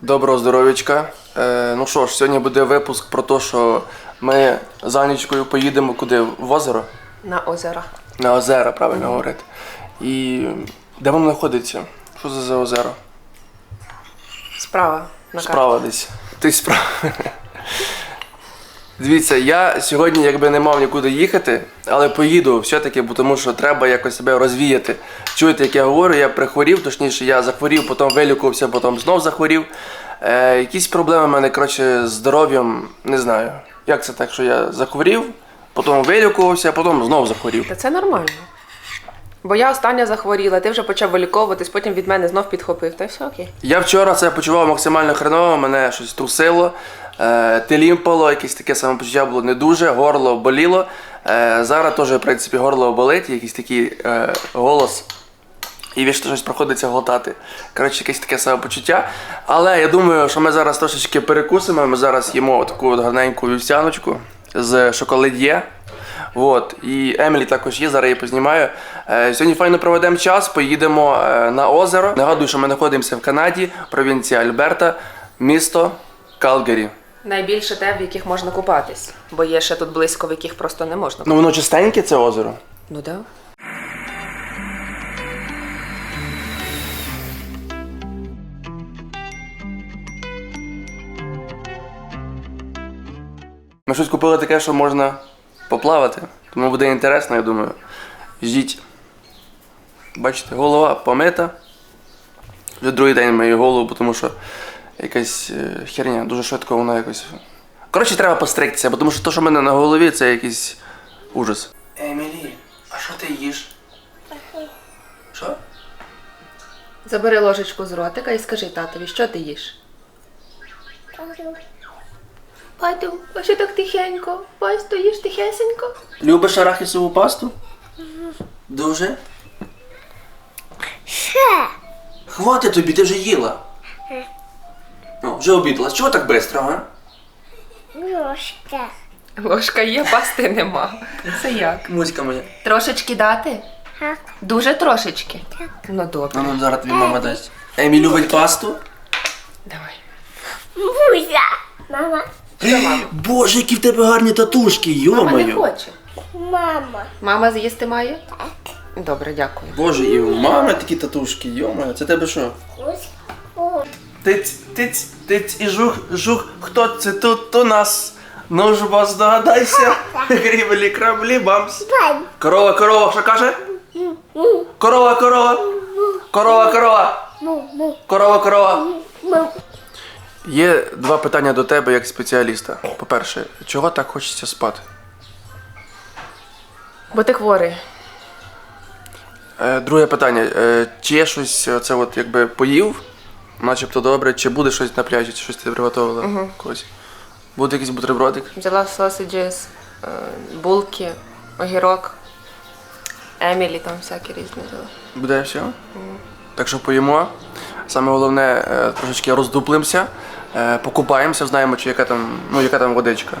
Доброго здоров'ячка. Е, ну що ж, сьогодні буде випуск про те, що ми з Анічкою поїдемо куди? В озеро? На озеро. На озеро, правильно говорити. І де воно знаходиться? Що це за озеро? Справа на карті. Справа десь. Ти справа. Дивіться, я сьогодні якби не мав нікуди їхати, але поїду все-таки, бо тому що треба якось себе розвіяти. Чуєте, як я говорю, я прихворів, точніше, я захворів, потім вилікувався, потім знов захворів. Е, якісь проблеми в мене, коротше, з здоров'ям, не знаю. Як це так, що я захворів, потім вилікувався, потім знов захворів. Та це нормально. Бо я остання захворіла, ти вже почав виліковуватись, потім від мене знов підхопив. Та й все окей. Я вчора це почував максимально хреново, мене щось трусило, телімпало, якесь таке самопочуття було не дуже, горло боліло. Е, зараз теж, в принципі, горло болить, якийсь такий е, голос. І вічно щось приходиться глотати. Коротше, якесь таке самопочуття. Але я думаю, що ми зараз трошечки перекусимо. Ми зараз їмо таку гарненьку вівсяночку з шоколад'є. От. І Емілі також є, зараз я її познімаю. Е, сьогодні файно проведемо час, поїдемо е, на озеро. Нагадую, що ми знаходимося в Канаді, провінція Альберта, місто Калгарі. Найбільше те, в яких можна купатись, бо є ще тут близько, в яких просто не можна. Ну воно чистеньке це озеро. Ну да. Ми щось купили таке, що можна поплавати. Тому буде інтересно, я думаю. Ждіть. Бачите, голова помита. Вже другий день мою голову, тому що якась е, херня, дуже швидко вона якось. Коротше, треба постригтися, бо тому що те, що в мене на голові, це якийсь ужас. Емілі, а що ти їш? Що? Забери ложечку з ротика і скажи татові, що ти їш? Батю, а що так тихенько? Бать, стоїш тихесенько? Любиш арахісову пасту? Дуже? Ще. Хватить тобі, ти вже їла. Ну, вже обідала. Чого так швидко, а? Ложка. Ложка є, пасти нема. Це як? Муська моя. Трошечки дати? Так. Дуже трошечки? Так. Ну добре. Ну, ну зараз тобі мама дасть. Емі любить пасту? Давай. Бузя. Мама. Боже, які в тебе гарні татушки, Мама не хоче. Мама. Мама з'їсти має? Добре, дякую. Боже, і у мами такі татушки, йомаю. Це тебе що? Ось. Тиць, тиць, тиць і жух, жух, хто це тут у нас? Ну ж бо здогадайся, грібелі краблі бамс. Корова, корова, що каже? Корова, корова. Корова, корова. Корова, корова. Є два питання до тебе як спеціаліста. По-перше, чого так хочеться спати? Бо ти хворий. Е, друге питання. Е, чи є щось це от якби поїв, начебто добре, чи буде щось на пляжі, чи щось ти приготувала когось? Буде якийсь бутербродик? Взяла сосиджес, е, булки, огірок. Емілі там всякі різні взяла. Буде все? Так що поїмо. Саме головне, е, трошечки роздуплимося, е, покупаємося, знаємо, чи яка там, ну, яка там водичка.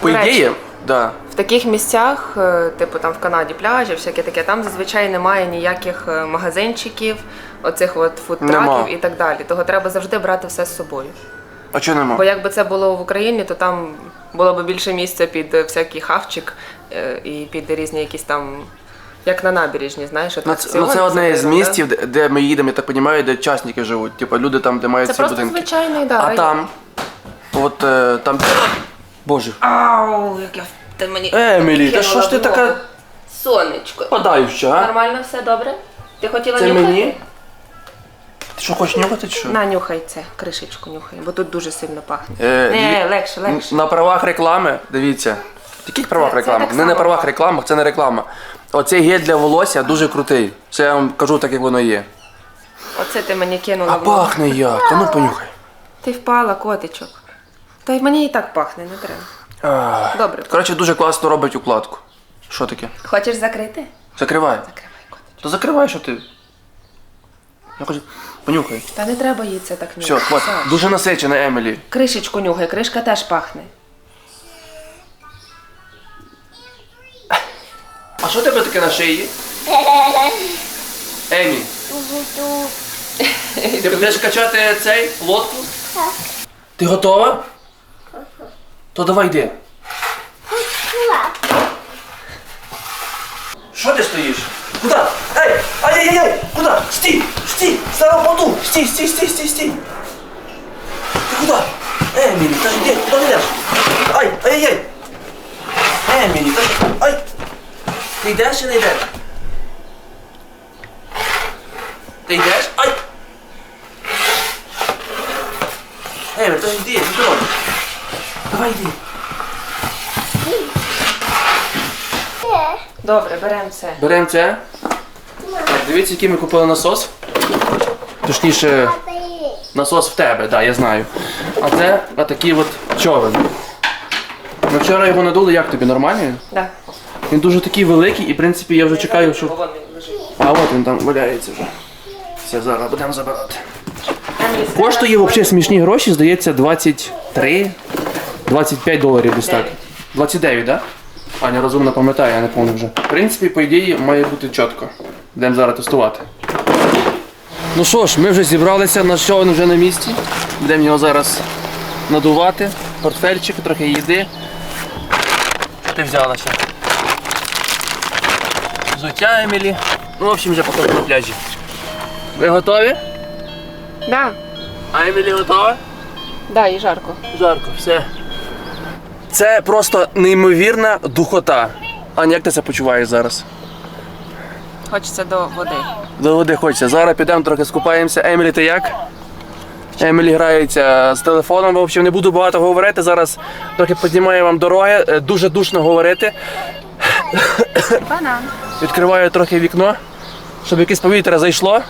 По До речі. ідеї, да. В таких місцях, е, типу там в Канаді пляжі, всяке таке, там зазвичай немає ніяких е, магазинчиків, оцих от фудтраків і так далі. Того треба завжди брати все з собою. А чого нема? Бо якби це було в Україні, то там було б більше місця під е, всякий хавчик і під різні якісь там, як на набережні, знаєш, Ну, це, ну, це одне із місців, де, де ми їдемо, я так розумію, де частники живуть. Типу люди там, де мають Це ці просто будинки. звичайний, да, А район. там, от там. Боже. Ау, як я ти мені. Емілі, та що ж ти в така. Сонечко. подаюча, а? Нормально все добре? Ти хотіла Це нюхати? мені? Ти що, хочеш нюхати чи що? На, нюхай це, кришечку нюхай, бо тут дуже сильно пахне. Е, Не, дві- легше, легше. На правах реклами, дивіться. В Яких правах Це- це реклами? так Не на само. правах реклами, це не реклама. Оцей гель для волосся дуже крутий. Це я вам кажу так, як воно є. Оце ти мені кинула. А в ногу. пахне як? Та ну понюхай. Ти впала, котичок. Та й мені і так пахне, не треба. Ах. Добре. Коротше, дуже класно робить укладку. Що таке? Хочеш закрити? Закривай. Закривай, котичок. То закривай, що ти. Я хочу. Понюхай. Та не треба їй це так Все, нюхати. хват. Саш. Дуже насичена, Емілі. Кришечку нюхай, кришка теж пахне. А що у тебе таке на шиї? Емі, ти будеш качати цей лодку? Ти готова? То давай йди. Що ти стоїш? Куди? Ей! Ай-яй-яй! Куди? Стій! Стій! Стара впаду! Стій, стій, стій, стій, стій! Ти куди? Емілі, та ж йди, куди йдеш? Ай! Ай-яй-яй! Емілі, та ж... Ай! Ти йдеш чи не йдеш? Ти йдеш? Ай! Емілі, та ж йди, йди. Давай йди. Добре, беремо це. Беремо це. Так, дивіться, який ми купили насос. Точніше, насос в тебе, так, да, я знаю. А це отакий от човен. Ми вчора його надули, як тобі нормально? він? Да. Він дуже такий великий і в принципі я вже чекаю, що. А от він там валяється вже. Все, зараз будемо забирати. Коштує взагалі смішні гроші, здається, 23, 25 доларів десь так. 29, так? Да? Аня розумно пам'ятає, я не пам'ятаю вже. В принципі, по ідеї, має бути чітко. Будемо зараз тестувати. Ну що ж, ми вже зібралися, наш човен вже на місці. Будемо його зараз надувати. Портфельчик, трохи їди. Ти взяла ще? Взуття Емілі. Ну, в общем, вже покажу на пляжі. Ви готові? Да. А Емілі готова? Да, і жарко. Жарко, все. Це просто неймовірна духота. Аня, як ти це почуваєш зараз? Хочеться до води. До води хочеться. Зараз підемо трохи скупаємося. Емілі, ти як? Емілі грається з телефоном. В общем, не буду багато говорити. Зараз трохи піднімаю вам дороги. Е, Дуже душно говорити. Банан. Відкриваю трохи вікно, щоб якесь повітря зайшло.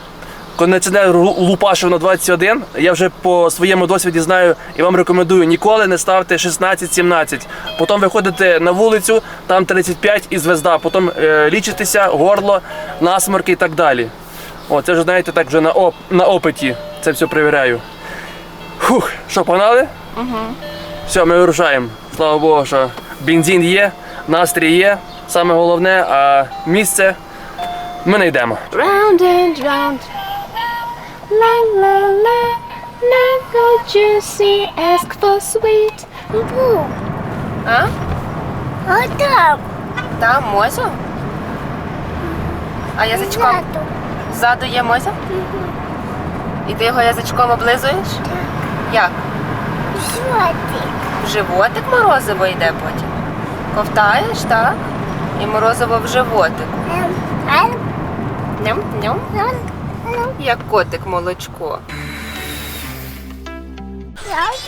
Кондиціонер лупашив на 21. Я вже по своєму досвіді знаю і вам рекомендую ніколи не ставте 16-17. Потім виходите на вулицю, там 35 і звезда. Потім е, лічитеся, горло, насморки і так далі. О, це вже знаєте так вже на, оп, на опиті. Це все перевіряю. Фух, що, погнали? Угу. Все, ми вирушаємо. Слава Богу, що бензин є, настрій є. Саме головне, а місце ми не йдемо. Round and round. La la la. Never juicy, ask for sweet. Бу. А? А там. Там мозо? А язичком? Ззаду. Ззаду є мозо? І ти його язичком облизуєш? Як? Жовтий. В животик морозиво йде потім. Ковтаєш, так? І морозиво в животику. Ем, ем, Ням, ням. ем. Як котик молочко.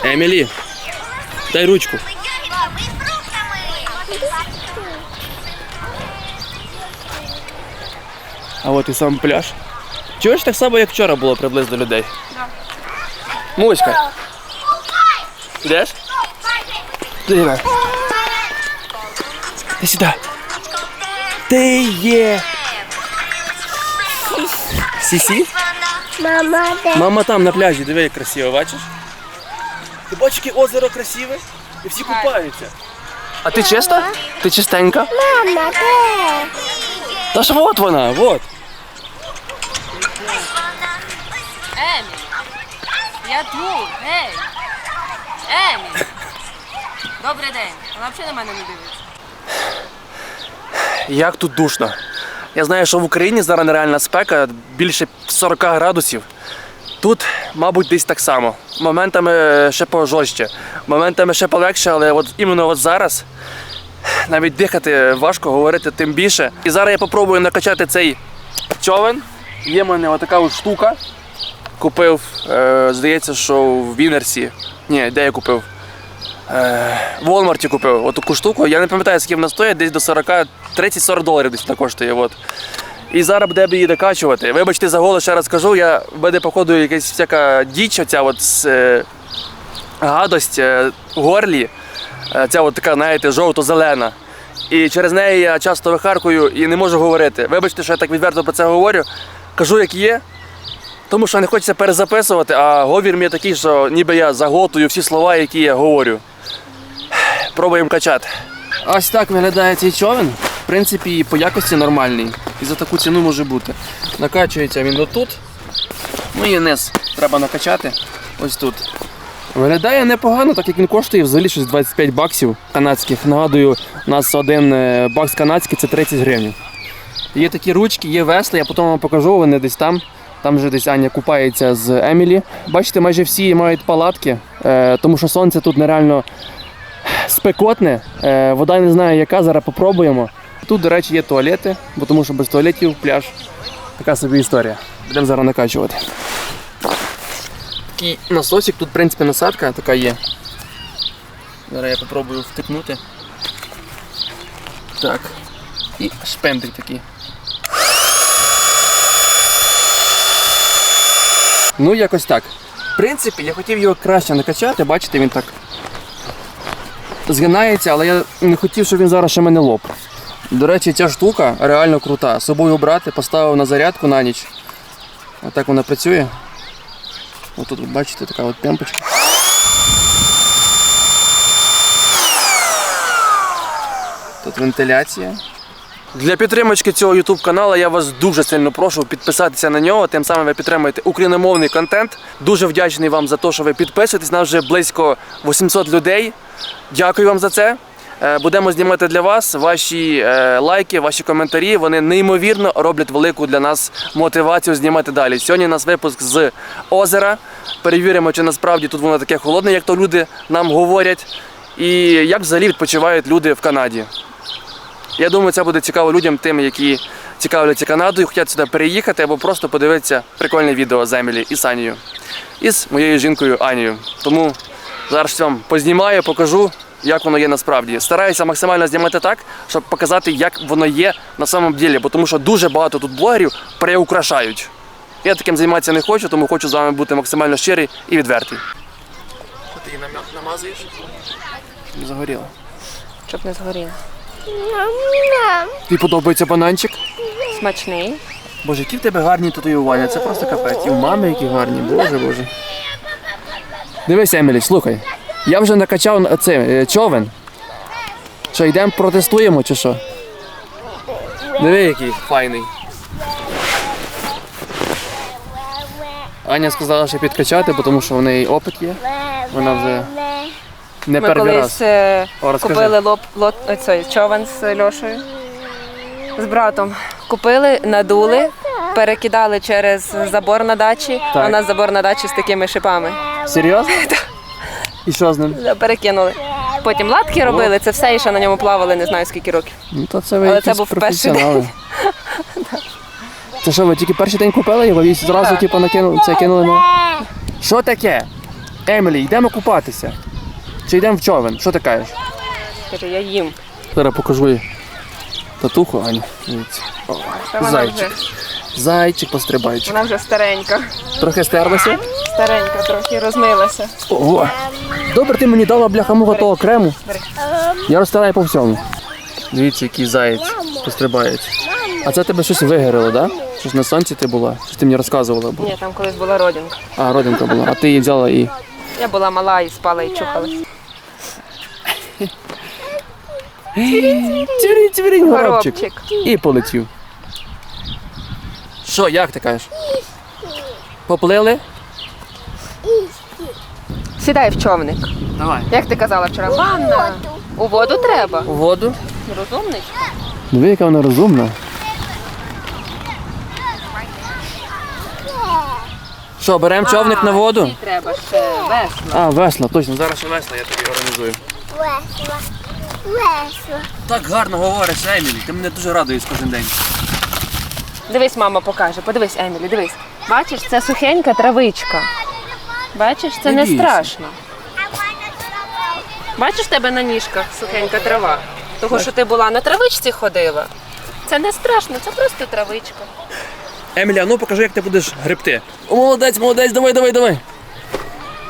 Емілі, дай ручку. А от і сам пляж. Чуєш так само, як вчора було приблизно людей? Муська. Йдеш? Диви. Ти сюди. Ти є. Сісі? Мама, де? Мама там на пляжі, диви, як красиво, бачиш? Ти бачиш, яке озеро красиве? І всі купаються. А ти чиста? Ти чистенька? Мама, де? Та ж от вона, от. Емі, я тут, гей. Емі. Добрий день. Вона взагалі на мене не дивиться. Як тут душно. Я знаю, що в Україні зараз нереальна спека, більше 40 градусів. Тут, мабуть, десь так само. Моментами ще пожорстче, моментами ще полегше, але от іменно от зараз навіть дихати важко, говорити тим більше. І зараз я попробую накачати цей човен. Є в мене отака от штука. Купив, е, здається, що в Вінерсі. Ні, де я купив? Е, в Walmart купив отаку штуку. Я не пам'ятаю, скільки вона стоїть, десь до 40, 30-40 доларів десь вона коштує. От. І зараз буде її докачувати. Вибачте за голос, ще раз кажу, я буде, походу, якась всяка діч, оця от е, гадость е, в горлі. Е, ця от така, знаєте, жовто-зелена. І через неї я часто вихаркую і не можу говорити. Вибачте, що я так відверто про це говорю. Кажу, як є. Тому що не хочеться перезаписувати, а говір мій такий, що ніби я заглотую всі слова, які я говорю. Пробуємо качати. Ось так виглядає цей човен. В принципі, по якості нормальний. І за таку ціну може бути. Накачується він отут. Ну і низ треба накачати. Ось тут. Виглядає непогано, так як він коштує взагалі щось 25 баксів канадських. Нагадую, у нас один е, бакс канадський це 30 гривень. Є такі ручки, є весла, я потім вам покажу, вони десь там. Там вже десь Аня купається з Емілі. Бачите, майже всі мають палатки, е, тому що сонце тут нереально спекотне. Е, вода не знаю яка, зараз попробуємо. Тут, до речі, є туалети, бо тому що без туалетів пляж. Така собі історія. Будемо зараз накачувати. Такий насосик, тут, в принципі, насадка така є. Зараз я попробую втикнути. Так. І шпендрик такий. Ну, якось так. В принципі, я хотів його краще накачати, бачите, він так згинається, але я не хотів, щоб він зараз ще мене лоп. До речі, ця штука реально крута. З собою брати, поставив на зарядку на ніч. Отак вона працює. Отут, от бачите, така от пемпочка. Тут вентиляція. Для підтримки цього YouTube каналу я вас дуже сильно прошу підписатися на нього. Тим самим ви підтримуєте україномовний контент. Дуже вдячний вам за те, що ви підписуєтесь. Нас вже близько 800 людей. Дякую вам за це. Е, Будемо знімати для вас ваші е, лайки, ваші коментарі. Вони неймовірно роблять велику для нас мотивацію знімати далі. Сьогодні у нас випуск з озера. Перевіримо, чи насправді тут воно таке холодне, як то люди нам говорять. І як взагалі відпочивають люди в Канаді. Я думаю, це буде цікаво людям, тим, які цікавляться Канадою, хочуть сюди переїхати або просто подивитися прикольне відео з Емілі і Санією. І з моєю жінкою Анією. Тому зараз вам познімаю, покажу, як воно є насправді. Стараюся максимально знімати так, щоб показати, як воно є на самом ділі, бо тому що дуже багато тут блогерів переукрашають. Я таким займатися не хочу, тому хочу з вами бути максимально щирий і відвертий. Що ти її намазуєш? Загоріло. Щоб не згоріло. Тобі подобається бананчик? Смачний. Боже, які в тебе гарні татуювання, це просто капець. І в мами які гарні, боже боже. Дивись, Емілі, слухай. Я вже накачав на- це, е, човен. Що, йдемо протестуємо чи що? Диви, який файний. Аня сказала, що підкачати, бо тому що в неї опит є. Вона вже не Ми перший раз. колись е, О, розкажи. купили лоб, лот, е, цей, човен з Льошею. З братом. Купили, надули, перекидали через забор на дачі. Так. У нас забор на дачі з такими шипами. Серйозно? І що з ним? Перекинули. Потім латки робили, це все і ще на ньому плавали, не знаю скільки років. Ну то це ви Але якісь це був перший професіонали. Це що, ви тільки перший день купили його і зразу типу, накинули, це кинули на. Що таке? Емілі, йдемо купатися. Чи йдемо в човен? Що ти кажеш? Каже, я їм. Зараз покажу їй татуху, Аню. Дивіться. О, Та вона Зайчик. вже, Зайчик пострибайчик. вона вже старенька. Трохи стерлася. Старенька, трохи розмилася. Ого. Добре, ти мені дала бляха муха того крему. Я розтираю по всьому. Дивіться, який заєць пострибається. А це тебе щось вигоріло, так? Да? Щось на сонці ти була? Щось ти мені розказувала. Бо... Ні, там колись була родинка. А, родинка була. А ти її взяла і. Я була мала і спала і чухалась. Цвірінь, цвірінь, горобчик. Горобчик. І полетів. Що, як ти кажеш? Поплили? Сідай в човник. Давай. Як ти казала вчора? Ванна. У воду треба. У воду. Розумничка. Диви, яка вона розумна. Що, беремо човник на воду? Треба ще весло. А, весла, точно, зараз ще весла я тобі організую. Весело. Весело. Так гарно говориш, Емілі, ти мене дуже радуєш кожен день. Дивись, мама покаже. Подивись, Емілі, дивись. Бачиш, це сухенька травичка. Бачиш, це Не страшно. Бачиш в тебе на ніжках сухенька трава. Того, що ти була на травичці ходила. Це не страшно, це просто травичка. Емілі, а ну покажи, як ти будеш гребти. О, молодець, молодець, давай, давай, давай.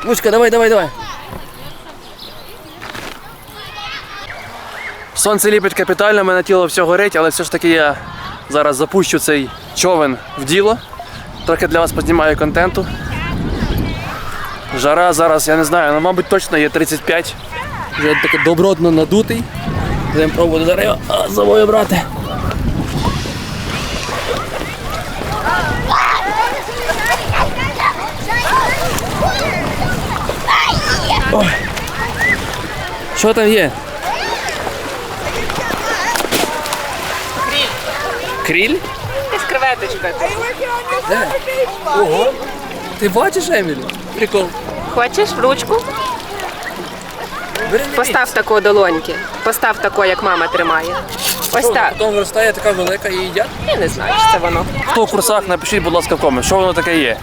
Лучка, давай, давай, давай. Сонце ліпить капітально, мене тіло все горить, але все ж таки я зараз запущу цей човен в діло. Трохи для вас познімаю контенту. Жара зараз, я не знаю, ну, мабуть, точно є 35. Вже таке добротно надутий. Будемо пробувати зараз його а, за собою брати. Ой. Що там є? Кріль? Ти з креветочкою. Ого. Ти бачиш, Емілі? Прикол. Хочеш в ручку? Бери Постав таку долоньки. Постав таку, як мама тримає. Ось так. Потім виростає така велика і їдять. Я не знаю, що це воно. Хто в курсах, напишіть, будь ласка, в комент, що воно таке є.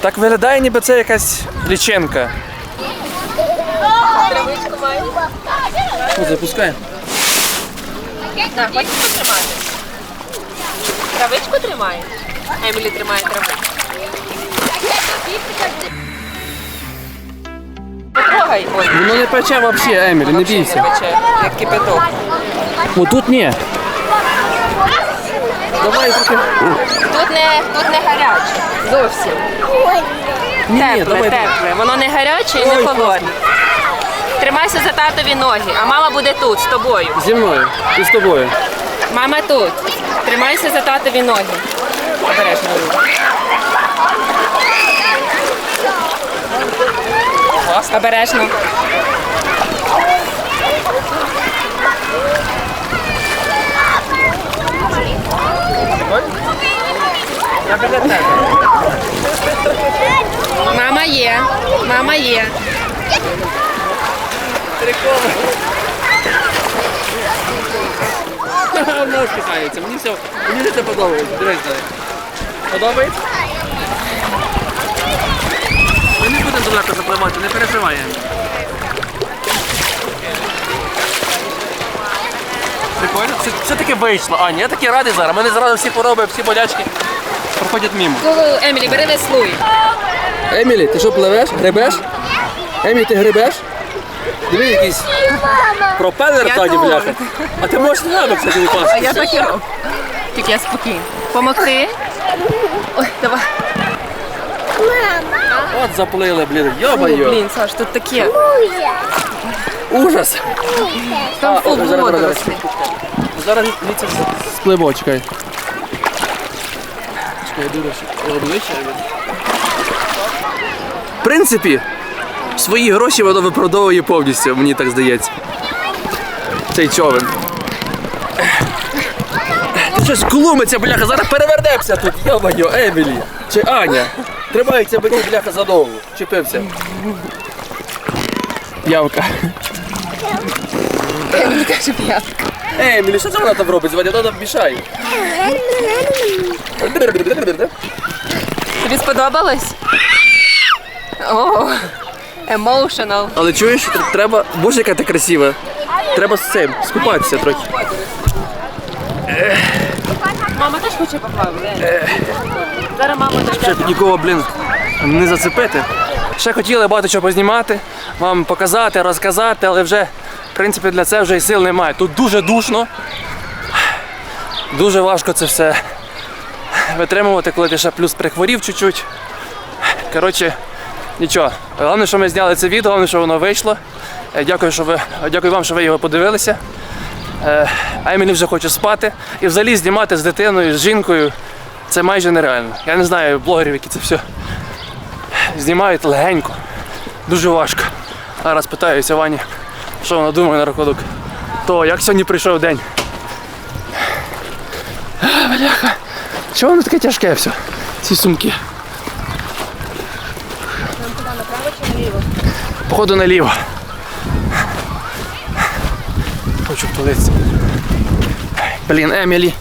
Так виглядає, ніби це якась ліченка. Травичку має. Ну, запускаємо. На, хочеш потримати? Травичку тримає? Емілі тримає травичку. Потрогай. Воно не пече взагалі, Емілі, не бійся. пече, як кипяток. Ну тут ні. Давай трохи. Тут не, тут не гаряче. Зовсім. Ні, Тепле, давай. тепле. Воно не гаряче і не Ой, холодне. Тримайся за татові ноги, а мама буде тут з тобою. Зі мною. І з тобою. Мама тут. Тримайся за татові ноги. Обережно. Обережно. Мама є. Мама є. Вона усміхається. Мені все, мені це подобається. Дивись, дивись. Подобається? Ми не будемо далеко запливати, не переживай. Прикольно. Все, все-таки вийшло. Аня, я такий радий зараз. Мене зразу всі хвороби, всі болячки проходять мимо. Емілі, бери веслуй. Емілі, ти що пливеш? Гребеш? Емілі, ти гребеш? Диви якийсь пропелер Я бляха. А ти можеш надо, кстати, не пасти. Я так і роблю. Тільки я спокійно. Помогти? Ой, давай. От заплили, блін. Фу, Йо-моє. блін, Саш, тут таке. Ужас. Там А, фу о, зараз, зараз, зараз. Зараз спливо, чекай. Чекай, я обличчя. В принципі, свої гроші воно виправдовує повністю, мені так здається. Цей човен. Ти щось глумиться, бляха, зараз перевернемося тут, йо-моє, Емілі. Чи Аня. Тримається мені, бляха, задовго. Чепився. Явка. Емілі каже п'ятка. Емілі, що це вона там робить? Званя, вона мішає. Тобі сподобалось? О, emotional. Але чуєш, тр- треба. Боже, яка ти красива. Треба з цим скупатися трохи. Мама теж хоче поплавати. Зараз мама дойде. Щоб нікого, блін, не зацепити. Ще хотіли багато чого познімати, вам показати, розказати, але вже, в принципі, для цього вже і сил немає. Тут дуже душно. Дуже важко це все витримувати, коли ти ще плюс прихворів чуть-чуть. Коротше, нічого. Головне, що ми зняли це відео, головне, що воно вийшло. Е, Дякую, що ви, дякую вам, що ви його подивилися. Е, А Емілі вже хоче спати. І взагалі знімати з дитиною, з жінкою це майже нереально. Я не знаю блогерів, які це все знімають легенько. Дуже важко. Зараз питаюся Вані, що вона думає на рахунок того, як сьогодні прийшов день. А, Бляха. Чого воно таке тяжке все? Ці сумки. Походу наліво. Хочу втулитися. Блін, Емілі.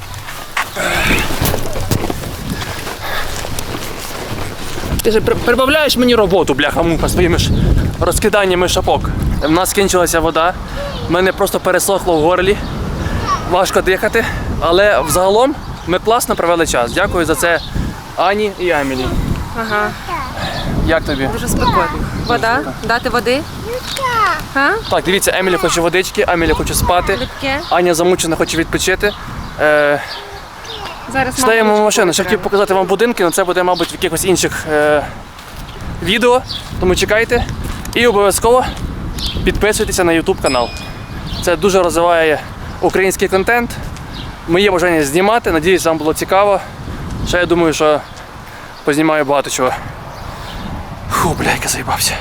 Ти ж при- прибавляєш мені роботу, бляха-муха, своїми ж розкиданнями шапок. У нас скінчилася вода, в мене просто пересохло в горлі. Важко дихати, але взагалом ми класно провели час. Дякую за це Ані і Емілі. Ага, Як тобі? дуже спокійно. Вода? Дати води? А? Так, дивіться, Емілі хоче водички, Емілі хоче спати. Липке? Аня замучена, хоче відпочити. Е, Зараз Стаємо в машину. Ще хотів показати вам будинки, але це буде, мабуть, в якихось інших е, відео. Тому чекайте. І обов'язково підписуйтеся на YouTube канал. Це дуже розвиває український контент. Моє бажання знімати. Надіюсь, вам було цікаво. Ще я думаю, що познімаю багато чого. Фу, бля, я заїбався.